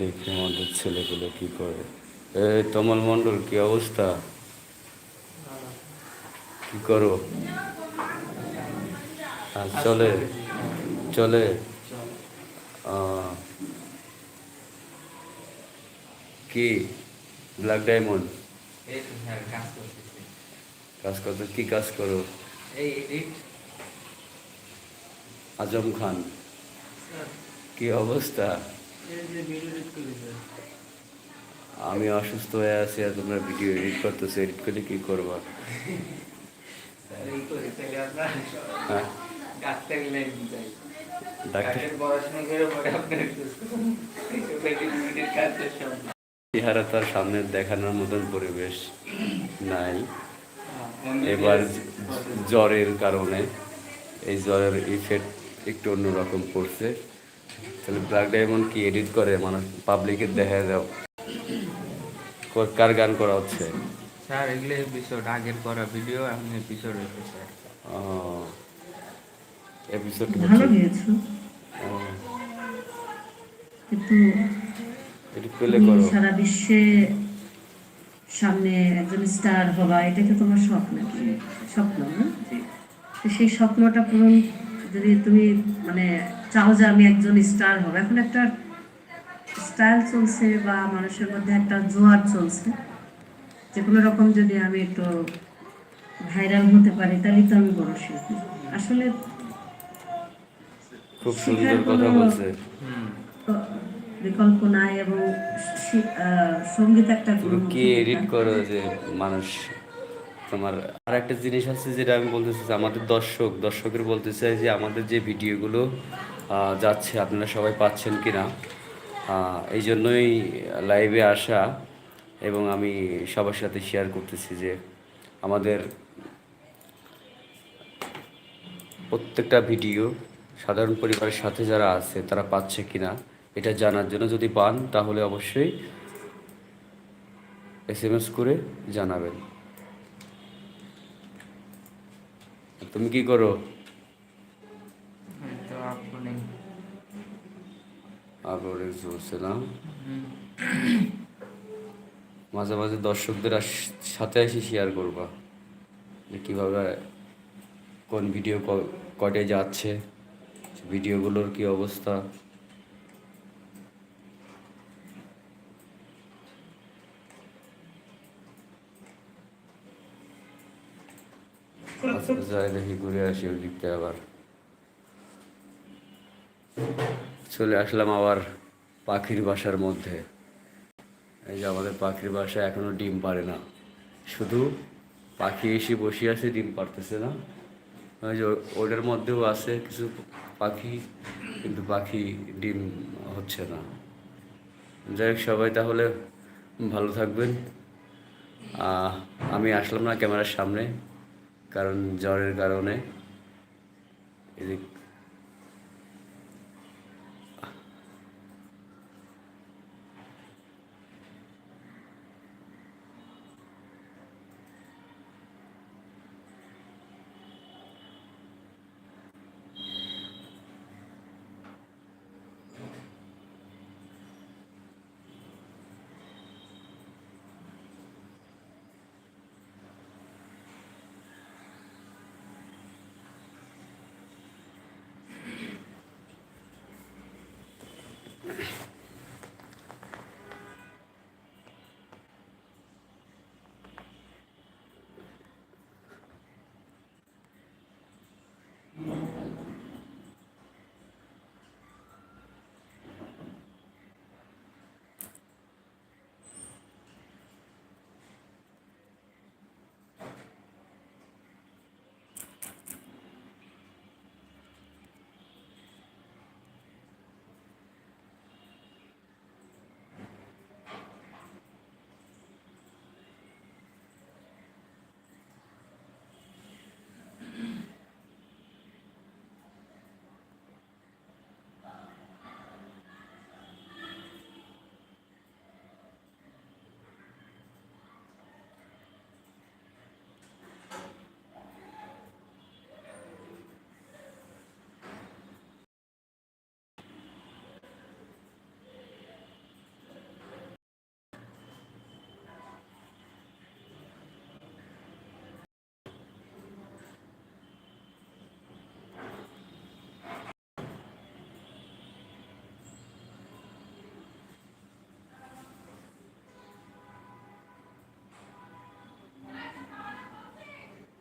দেখি আমাদের ছেলেগুলো কি করে? এই তমল মণ্ডল কি অবস্থা? কি করো চলে চলে। কি? ব্ল্যাক ডায়মন্ড কাজ করতে কি কাজ করো? আজম খান। কি অবস্থা? আমি অসুস্থ হয়ে আছি আর তোমরা ভিডিও এডিট করতেছো এডিট করলে কি করবা? হ্যাঁ? তার সামনে দেখানোর মতন পরিবেশ নাই। এবার জ্বরের কারণে, এই জ্বরের ইফেক্ট একটু অন্যরকম পড়ছে। তাহলে ব্ল্যাক ডায়মন্ড কি এডিট করে? মানুষ পাবলিকের দেখা যাও। কার গান করা হচ্ছে? স্যার এগুলো এপিসোড আগের করা ভিডিও এখন এপিসোড হয়েছে স্যার। এপিসোড ভালো গিয়েছো। কিন্তু করলে তুমি করো সারা বিশ্বে সামনে একজন স্টার হবা এটা কি তোমার স্বপ্ন নাকি স্বপ্ন না? সেই স্বপ্নটা পূরণ যদি তুমি মানে চাও যে আমি একজন স্টার হব। এখন একটা স্টাইল চলছে বা মানুষের মধ্যে একটা জোয়ার চলছে। যে কোনো রকম যদি আমি একটু ভাইরাল হতে পারি তাহলে তো আমি বড় শিল্পী। আসলে খুব সুন্দর কথা বলছে। বিকল্প নাই এবং সংগীত একটা কি এডিট করো যে মানুষ তোমার আর একটা জিনিস আছে যেটা আমি বলতে চাই আমাদের দর্শক, দর্শকের বলতে চাই যে আমাদের যে ভিডিওগুলো যাচ্ছে, আপনারা সবাই পাচ্ছেন কি না এই জন্যই লাইভে আসা এবং আমি সবার সাথে শেয়ার করতেছি যে আমাদের প্রত্যেকটা ভিডিও সাধারণ পরিবারের সাথে যারা আছে, তারা পাচ্ছে কিনা, এটা জানার জন্য যদি পান, তাহলে অবশ্যই এস এম এস করে জানাবেন। তুমি কি করো? মাঝে মাঝে দর্শকদের সাথে এসে শেয়ার করবা যে কীভাবে কোন ভিডিও কটে যাচ্ছে ভিডিওগুলোর কি অবস্থা। আচ্ছা, যাই ঘুরে আসি ওই দিকটা আবার। চলে আসলাম আবার পাখির বাসার মধ্যে। এই যে আমাদের পাখির বাসা এখনও ডিম পারে না। শুধু পাখি এসে বসে আছে ডিম পারতেছে না। ওই যে ওটার মধ্যেও আছে কিছু পাখি কিন্তু পাখি ডিম হচ্ছে না। যাই হোক সবাই তাহলে ভালো থাকবেন। আমি আসলাম না ক্যামেরার সামনে। কারণ জ্বরের কারণে এই